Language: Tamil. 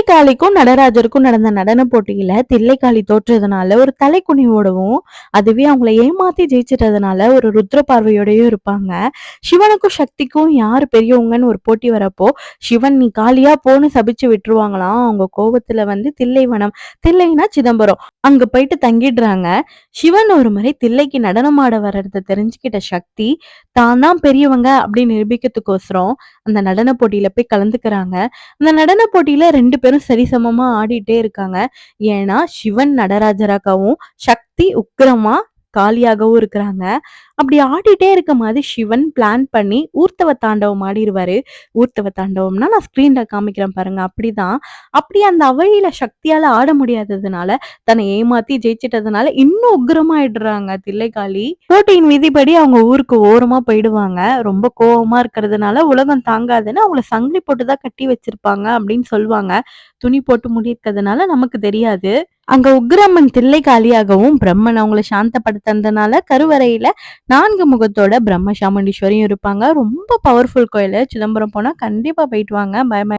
தில்லைக்காளிக்கும் நடராஜருக்கும் நடந்த நடன போட்டியில தில்லைக்காளி தோற்றதுனால ஒரு தலைக்குனிவோடவும் அதுவே அவங்கள ஏமாத்தி ஜெயிச்சிட்டதுனால ஒரு ருத்ர பார்வையோடயும் இருப்பாங்க. சிவனுக்கும் சக்திக்கும் யார் பெரியவங்கன்னு ஒரு போட்டி வரப்போ சிவன் நீ காளியா போன்னு சபிச்சு விட்டுருவாங்களாம். அவங்க கோபத்துல வந்து தில்லைவனம் தில்லைனா சிதம்பரம். அங்க போயிட்டு தங்கிடுறாங்க. சிவன் ஒரு முறை தில்லைக்கு நடனமாட வர்றத தெரிஞ்சுக்கிட்ட சக்தி தான் தான் பெரியவங்க அப்படின்னு நிரூபிக்கிறதுக்கோசரம் அந்த நடன போட்டியில போய் கலந்துக்கிறாங்க. அந்த நடன போட்டியில ரெண்டு பேரும் சரிசமமா ஆடிட்டே இருக்காங்க. ஏன்னா சிவன் நடராஜராகவும் சக்தி உக்கிரமா காலியாகவும் இருக்கிறாங்க. அப்படி ஆடிட்டே இருக்க மாதிரி சிவன் பிளான் பண்ணி ஊர்த்தவ தாண்டவம் ஆடிடுவாரு ஊர்த்தவ தாண்டவம்னா நான் ஸ்கிரீன்ல காமிக்கிறேன் பாருங்க அப்படிதான். அப்படி அந்த அவழியில சக்தியால ஆட முடியாததுனால தன்னை ஏமாத்தி ஜெயிச்சிட்டதுனால இன்னும் உக்ரமாயிடுறாங்க தில்லைக்காளி. போட்டியின் விதிப்படி அவங்க ஊருக்கு ஓரமா போயிடுவாங்க. ரொம்ப கோபமா இருக்கிறதுனால உலகம் தாங்காதுன்னு அவங்கள சங்கிலி போட்டுதான் கட்டி வச்சிருப்பாங்க அப்படின்னு சொல்லுவாங்க. துணி போட்டு முடியிருக்கிறதுனால நமக்கு தெரியாது. அங்க உக்ரம்மன் தில்லை காலியாகவும் பிரம்மன் அவங்கள சாந்தப்படுத்தினதுனால கருவறையில நான்கு முகத்தோட பிரம்ம சாமுண்டீஸ்வரியும் இருப்பாங்க. ரொம்ப பவர்ஃபுல் கோயில். சிதம்பரம் போனா கண்டிப்பா போயிட்டு வாங்க. பயமா